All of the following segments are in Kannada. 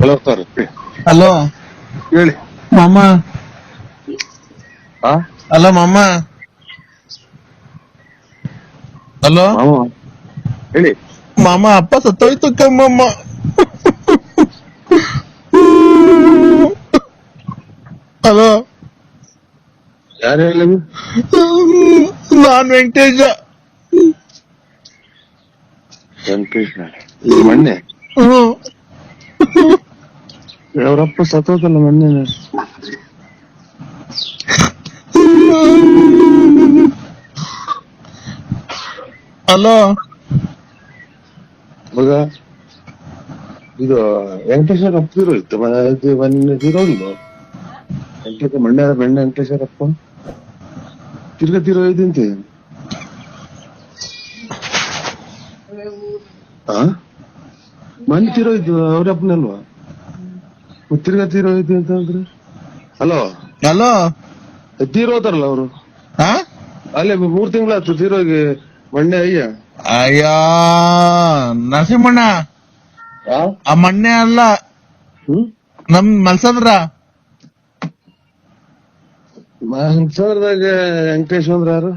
ಹಲೋ ಸರ್ ಹಲೋ ಹೇಳಿ. ಮಾಮ? ಹಾ ಹಲೋ ಮಾಮ? ಹಲೋ ಮಾಮ ಹೇಳಿ. ಮಾಮ ಅಪ್ಪ ಸತ್ತೋಯ್ತು ಕಮ್ಮಮ್ಮ. ಹಲೋ ಯಾರು ಹೇಳಿ ನಾನ್ ವೆಂಕಟೇಶ. ವೆಂಕಟೇಶ್ ಮೊನ್ನೆ. ಹ್ಮ್. ಅವರಪ್ಪ ಸತ್ತೋದಲ್ಲ ಮೊನ್ನೆ ಹಲೋ ಮಗ ಇದು ವೆಂಕಟೇಶ್ವರಪ್ಪ ಇದು ಮೊನ್ನೆ ತಿರೋಲ್ಲ ವೆಂಕಟೇಶ ಮಣ್ಣೆ ಮಣ್ಣೆ ವೆಂಕಟೇಶ್ವರ ಅಪ್ಪ ತಿರ್ಗ ತಿರೋ ಇದಂತೆ ಹಾ ತಿರೋ ತಿರೋಯ್ತು ಅವ್ರಪ್ಪನಲ್ವಾ ತಿರ್ಗಾ ಅಂತ ಅಂತಂದ್ರೆ ಹಲೋ ಹಲೋ ತೀರೋತಾರಲ್ಲ ಅವರು. ಹಾ ಅಲ್ಲೇ ಮೂರ್ ತಿಂಗಳಾಯ್ತು ತೀರೋಗಿ ಮಣ್ಣೆ ಅಯ್ಯ. ಅಯ್ಯ ನರಸಿಂಹಣ್ಣ. ಆ? ಮಣ್ಣೆ ಅಲ್ಲ. ಹ್ಮ್? ನಮ್ ಮಲ್ಸಂದ್ರ. ಮಲ್ಸಂದ್ರದಾಗ ವೆಂಕಟೇಶ್ ಅಂದ್ರ ಯಾರು?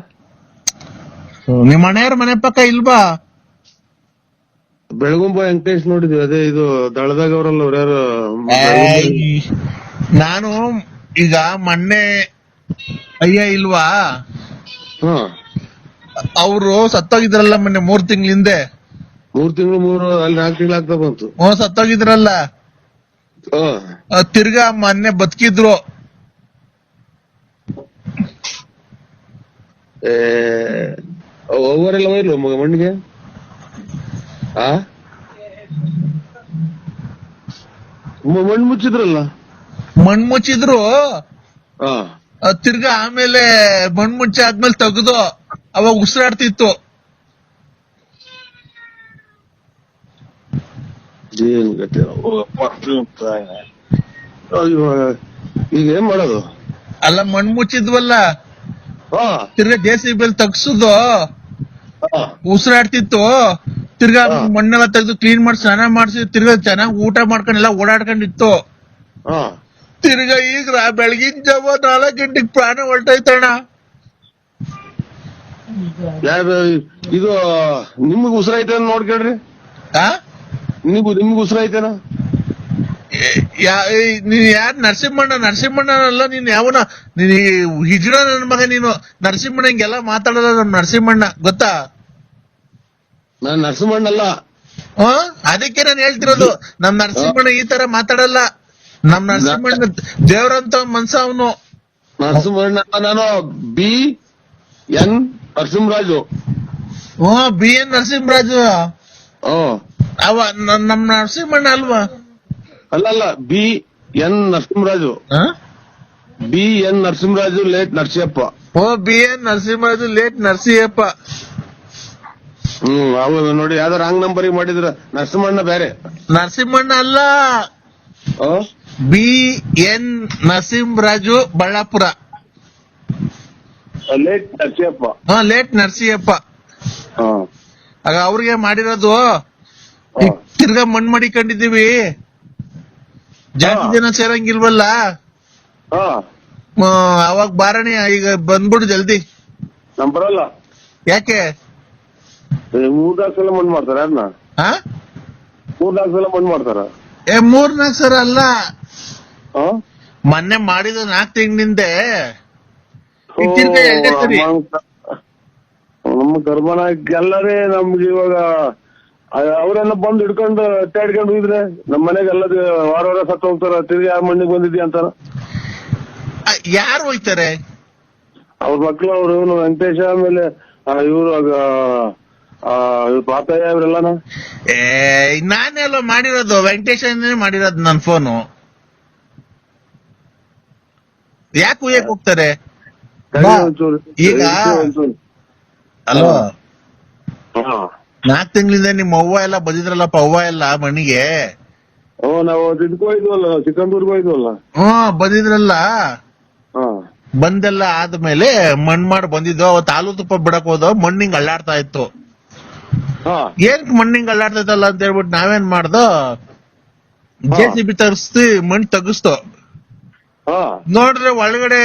ನಿಮ್ ಮನೆಯವ್ರ ಮನೆ ಪಕ್ಕ ಇಲ್ವಾ? ಬೆಳಗುಂಬ ವೆಂಕಟೇಶ್ ನೋಡಿದ್ವಿ ಅದೇ ಇದು ದಳದಾಗ ಅವರಲ್ಲ ಅವ್ರ ಯಾರು? ನಾನು ಈಗ ಮೊನ್ನೆ ಅಯ್ಯ ಇಲ್ವಾ? ಅವರು ಸತ್ತೋಗಿದ್ರಲ್ಲ ಮೊನ್ನೆ ಮೂರ್ ತಿಂಗಳ ಹಿಂದೆ. ಮೂರ್ ತಿಂಗಳು ಮೂರು ಅಲ್ಲಿ ನಾಲ್ಕು ತಿಂಗಳು ಆಗ್ತಾ ಬಂತು. ಹ್ಞೂ ಸತ್ತೋಗಿದ್ರಲ್ಲ. ಹ್ಮ್. ತಿರ್ಗಾ ಮೊನ್ನೆ ಬದುಕಿದ್ರು. ಏ ಎಲ್ಲ ಹೋಯ್ಲು ಮಗ ಮಣ್ಣಿಗೆ? ಆ ಮ- ಮಣ್ಣು ಮುಚ್ಚಿದ್ರಲ್ಲ? ಮಣ್ಣು ಮುಚ್ಚಿದ್ರು. ತಿರ್ಗ ಆಮೇಲೆ ಮಣ್ ಮುಚ್ಚಿ ಆದ್ಮೇಲೆ ತೆಗ್ದು ಅವಾಗ ಉಸಿರಾಡ್ತಿತ್ತು. ಏನ್ ಗತಿ ಅಯ್ಯೋ ಈಗ ಏನ್ ಮಾಡೋದು? ಅಲ್ಲ ಮಣ್ಣು ಮುಚ್ಚಿದ್ವಲ್ಲ. ತಿರ್ಗ ತಿರ್ಗಾ ಜೆ ಸಿ ಬಿಲ್ ತಗ್ಸುದು. ಉಸಿರಾಡ್ತಿತ್ತು. ತಿರ್ಗಾ ಮಣ್ಣೆ ಮಣ್ಣೆಲ್ಲ ತೆಗ್ದು ಕ್ಲೀನ್ ಮಾಡಿ ಸ್ನಾನ ಮಾಡಿಸಿ ತಿರ್ಗಾ ಚೆನ್ನಾಗಿ ಊಟ ಮಾಡ್ಕೊಂಡೆಲ್ಲ ಓಡಾಡ್ಕೊಂಡಿತ್ತು. ಹಾ. ತಿರ್ಗಾ ಈಗ ಬೆಳಗಿನ ಜಾವ ನಾಲ್ಕು ಗಂಟೆಗೆ ಪ್ರಾಣ ಹೊರಟೈತಣ್ಣ ಯಾರು ಇದು ನಿಮಗ್ ಉಸಿರೈತೆ ನೋಡ್ಕೊಳ್ರಿ. ಆ? ನಿಮ್ಗ ನಿಮ್ಗ್ ನೀನ್ ಯಾರ್ ನರಸಿಂಹಣ್ಣ? ನರಸಿಂಹಣ್ಣನಲ್ಲ ನೀನ್ ಯಾವನ? ನೀನ್ ಈ ಹಿಜ್ಡ ನನ್ ಮಗ ನೀನು. ನರಸಿಂಹಣ್ಣ ಹಿಂಗೆಲ್ಲ ಮಾತಾಡಲ್ಲ ನಮ್ ನರಸಿಂಹಣ್ಣ. ಗೊತ್ತಾ? ನಾನ್ ನರಸಿಂಹಣ್ಣಲ್ಲ. ಹ್ಮ್ ಅದಕ್ಕೆ ನಾನು ಹೇಳ್ತಿರೋದು ನಮ್ ನರಸಿಂಹಣ್ಣ ಈ ತರ ಮಾತಾಡಲ್ಲ. ನಮ್ ನರಸಿಂಹಣ್ಣ ದೇವ್ರಂತ ಮನ್ಸ ಅವನು. ನರಸಿಂಹಣ್ಣ ನಾನು ಬಿ ಎನ್ ನರಸಿಂಹರಾಜು. ಹ್ಮ್ ಬಿ ಎನ್ ನರಸಿಂಹರಾಜು. ಹ್ಮ್ ಅವ ನ- ನಮ್ ನರಸಿಂಹಣ್ಣ ಅಲ್ವಾ? ಅಲ್ಲಲ್ಲ ಬಿ ಎನ್ ನರಸಿಂಹರಾಜು. ಹಾ? B N Narasimharaju late Narasiyappa. ಓ B N Narasimharaju late Narasiyappa. ಹ್ಮ್ ಹೌದು ನೋಡಿ ಯಾವ್ದಾರ ರಾಂಗ್ ನಂಬರ್ ಮಾಡಿದ್ರ ನರಸಿಂಹಣ್ಣ ಬೇರೆ. ನರಸಿಂಹಣ್ಣ ಅಲ್ಲ? B N Narasimharaju Ballapura. Late Narasimhappa. ಹಾ ಲೇಟ್ ನರಸಿಂಹಪ್ಪ. ಹಾ. ಆಗ ಅವ್ರಿಗೆ ಮಾಡಿರೋದು ಈಗ. ತಿರ್ಗಾ ಮಣ್ಣು ಮಡಿಕೊಂಡಿದ್ದೀವಿ. ಜಾಸ್ತಿ. ಜನ ಸೇರಂಗಿಲ್ವಲ್ಲ? ಹಾ. ಮ, ಅವಾಗ ಬಾರಣಿ ಈಗ ಬಂದ್ಬಿಡು ಜಲ್ದಿ. ನಮ್ ಬರಲ್ಲ ಯಾಕೆ? ಮೂರ್ನಾಲ್ಕು ಸಲ ಮಣ್ಣು ಮಾಡ್ತಾರ ಯಾರನ್ನ ಹಾ ಮೂರ್ನಾಲ್ಕು ಸಲ ಮಣ್ಣು ಮಾಡ್ತಾರ? ಏ ಮೂರ್ನಾಲ್ಕು ಸಲ ಅಲ್ಲ. ಮೊನ್ನೆ ಮಾಡಿದ ನಾಲ್ಕು ತಿಂಗಳಿಂದೆ. ಸರಿ ನಮ್ಮ ಕರ್ಮನ ಎಲ್ಲರೇ ನಮ್ಗೆ ಇವಾಗ ಅ- ಅವರೆಲ್ಲ ಬಂದು ಹಿಡ್ಕೊಂಡು ಅಟ್ಟಾಡ್ಕೊಂಡು ಹೋಗಿದ್ರೆ ನಮ್ಮ ಮನೆಗೆ ಎಲ್ಲ ವಾರ ವಾರ ಸತ್ತು ಹೋಗ್ತಾರ ತಿರ್ಗಿ ಯಾರ ಮಣ್ಣಿಗೆ ಬಂದಿದ್ಯಾ ಅಂತಾರ. ಆ, ಯಾರು ಹೋಯ್ತಾರೆ ಅವ್ರ ಮಕ್ಳು ಅವ್ರು ವೆಂಕಟೇಶ ಆಮೇಲೆ ಇವರು ಪಾತಯ್ಯ ಏ ನಾನೆಲ್ಲ ಮಾಡಿರೋದು ವೆಂಕಟೇಶ್ ಮಾಡಿರೋದು ನನ್ ಫೋನು ಯಾಕೆ ಉಯ್ಯಕ್ ಹೋಗ್ತಾರೆ. ಈಗ- ಅಲ್ವಾ ನಾಲ್ಕು ತಿಂಗಳಿಂದ ನಿಮ್ಮ ಅವ್ವ ಎಲ್ಲ ಬಂದಿದ್ರಲ್ಲಪ್ಪ ಅವ್ವ ಎಲ್ಲ ಮಣ್ಣಿಗೆ ಓ ನಾವು ಚಿಕ್ಕಂದೂರ್ಗೆ ಹೋಯ್ದ್ವಲ್ಲ? ಹ್ಮ್ ಬಂದಿದ್ರಲ್ಲ? ಹಾ. ಬಂದೆಲ್ಲ ಆದ್ಮೇಲೆ ಮಣ್ ಮಾಡಿ ಬಂದಿದ್ದು ಅವತ್ತು ಹಾಲು ತುಪ್ಪ ಬಿಡಕ್ ಹೋದ ಮಣ್ಣಿಂಗ್ ಅಳ್ಳಾಡ್ತಾ ಇತ್ತು. ಹಾ ಏನ್ ಮಣ್ಣಿಂಗ್ ಅಲ್ಲಾಡ್ತೈತಲ್ಲ ಅಂತ ಹೇಳ್ಬಿಟ್ಟು ನಾವೇನ್ ಮಾಡ್ದೋ. ಜೆ ಸಿ ಬಿ ತರಿಸ್ತಿ ಮಣ್ಣು ತಗಸ್ತ ಹಾ. ನೋಡ್ರೆ ಒಳಗಡೆ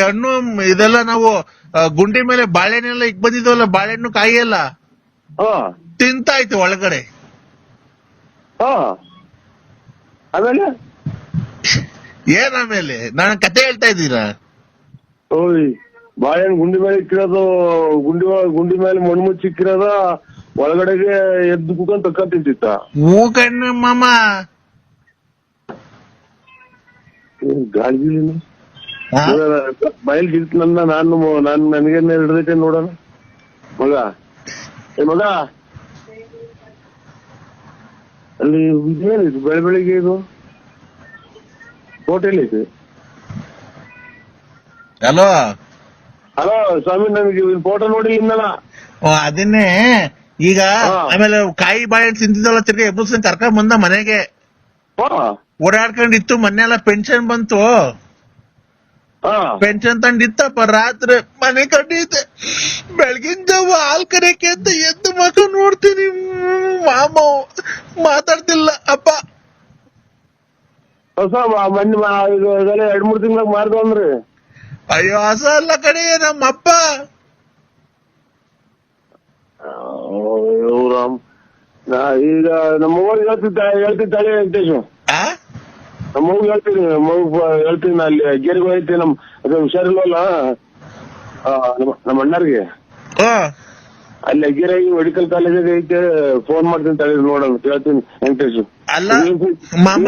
ಹಣ್ಣು ಇದೆಲ್ಲ ನಾವು ಗುಂಡಿ ಮೇಲೆ ಬಾಳೆಹಣ್ಣೆಲ್ಲ ಇಕ್ ಬಂದಿದ್ವಲ್ಲ ಬಾಳೆಹಣ್ಣು ಕಾಯಿ ಎಲ್ಲ ತಿಂತಾ ತಿಂತಾಯ್ತು ಒಳಗಡೆ. ಹಾ. ಆಮೇಲೆ? ಏನ್ ಆಮೇಲೆ? ನಾನು ಕತೆ ಹೇಳ್ತಾ ಇದ್ದೀರಾ? ಬಾಳೆಹಣ್ಣು ಗುಂಡಿ ಮೇಲೆ ಇಕ್ಕಿರೋದು ಗುಂಡಿ ಗುಂಡಿ ಮೇಲೆ ಮಣ್ಣು ಮುಚ್ಚಿ ಇಕ್ಕಿರೋದ? ಒಳಗಡೆಗೆ ಎದ್ದು ಕುತ್ಕೊಂಡ್ ತಕ್ಕ ತಿಂತಿತ್ತ ಮೂಕಣ್ಣ ಕಣ್ಣು ಮಾಮ. ಗಾಳಿ? ಬಯಲ್ ನಾನು? ನಾನ್ ನನಗೆ ಹಿಡ್ದೈತೆ ನೋಡೋಣ. ಮಗ. ಏ ಮಗ. ಅಲ್ಲಿ ಏನಿದು ಬೆಳೆ ಬೆಳಿಗ್ಗೆ ಇದು? ಹೋಟೆಲ್ ಇದೆ ಹಲೋ ಹಲೋ ಸ್ವಾಮಿ ನನಗೆ ಫೋಟೋ ನೋಡಿ ಇನ್ನಲ್ಲ. ಅದನ್ನೇ. ಈಗ ಆಮೇಲೆ ಕಾಯಿ ಬಾಳೆಹಣ್ಣು ತಿಂದಿದ್ದಲ್ಲ ತಿರ್ಗಿ ಎಬ್ಬರ್ಸ್ಕೊಂಡ್ ಕರ್ಕೊಂಡ್ ಬಂದ ಮನೆಗೆ. ಓಡಾಡ್ಕೊಂಡಿತ್ತು ಮೊನ್ನೆ ಎಲ್ಲ ಪೆನ್ಷನ್ ಬಂತು ಪೆನ್ಷನ್ ತಂದಿತ್ತಪ್ಪ ರಾತ್ರಿ ಮನೆ ಕಟ್ಟಿದ್ದೆ ಬೆಳಗಿನ ಜಾವ ಹಾಲ್ ಕರೆಯಕ್ಕೆ ಅಂತ ಎದ್ದು ಮಕ್ಕ ನೋಡ್ತೀನಿ. ಮಾಮ ಮಾತಾಡ್ತಿಲ್ಲ ಅಪ್ಪ. ಹೊಸ ಮೊನ್ನೆ ಎರಡ್ ಮೂರ್ ತಿಂಗ್ಳಾಗ ಮಾರ್ದು ಅಯ್ಯೋ ಹೊಸ ಅಲ್ಲ ಕಡೆ ನಮ್ಮಪ್ಪ. ನಾ ಈಗ ನಮ್ಮ ಅವ್ರಿಗೆ ಹೇಳ್ತಿದ್ದ ಹೇಳ್ತಿದ್ದಾಳೆ ವೆಂಕಟೇಶ್ ಆ? ನಮ್ಮ ಹೇಳ್ತೀನಿ ನಮ್ಮ ಹೇಳ್ತೀನಿ ನಾ ಅಲ್ಲಿ ಗೆರಿಗೆ ಹೋಯ್ತಿ ನಮ್ ಅದು ಹುಷಾರಿಲ್ವಲ್ಲ? ಆ, ನಮ್ಮ ನಮ್ಮ ಅಣ್ಣರಿಗೆ. ಅಲ್ಲಿ ಅಗ್ಗಿರಾಗಿ ಮೆಡಿಕಲ್ ಕಾಲೇಜಾಗ ಐತೆ ಫೋನ್ ಮಾಡ್ತೀನಿ ತಳಿ ನೋಡೋಣ ಹೇಳ್ತೀನಿ ವೆಂಕಟೇಶ್. ಅಲ್ಲ ಮಾಮ.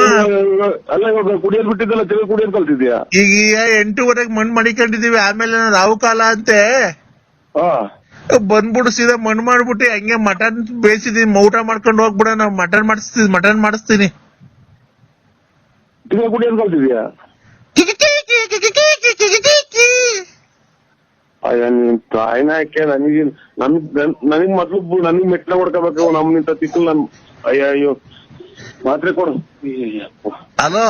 ಅಲ್ಲ ಇವಾಗ ಕುಡಿಯೋದ್ ಬಿಟ್ಟಿದ್ದಲ್ಲ ತಿರುಗಿ ಕುಡಿಯೋದ್ ಕಲ್ತಿದ್ಯಾ ಈಗ ಎಂಟೂವರೆಗೆ ಮಣ್ಣು ಮಡಿಕೊಂಡಿದೀವಿ ಆಮೇಲೆ ರಾಹುಕಾಲ ಅಂತೆ. ಹಾ. ಬಂದ್ಬಿಟ್ಟು ಸೀದಾ ಮಣ್ಣು ಮಾಡ್ಬಿಟ್ಟು ಹಂಗೆ ಮಟನ್ ಬೇಯಿಸಿದೀನಿ ಊಟ ಮಾಡ್ಕೊಂಡು ಹೋಗ್ಬಿಡ ನಾವು ಮಟನ್ ಮಾಡಿಸ್ತೀನಿ ಮಟನ್ ಮಾಡಿಸ್ತೀನಿ. ತಾಯಿನ ಯಾಕೆ ನನಗೆ ನನ್ ನನ್- ನನಗ್ ಮೊದ್ಲು ನನಗ್ ಮೆಟ್ಲ ಹೊಡ್ಕೋಬೇಕು ನಮ್ ನಿಂತ ತಿಕ್ಕಲ್ ನನ್ ಅಯ್ಯ ಅಯ್ಯೋ. ಮಾತ್ರೆ ಕೊಡು. ಹಲೋ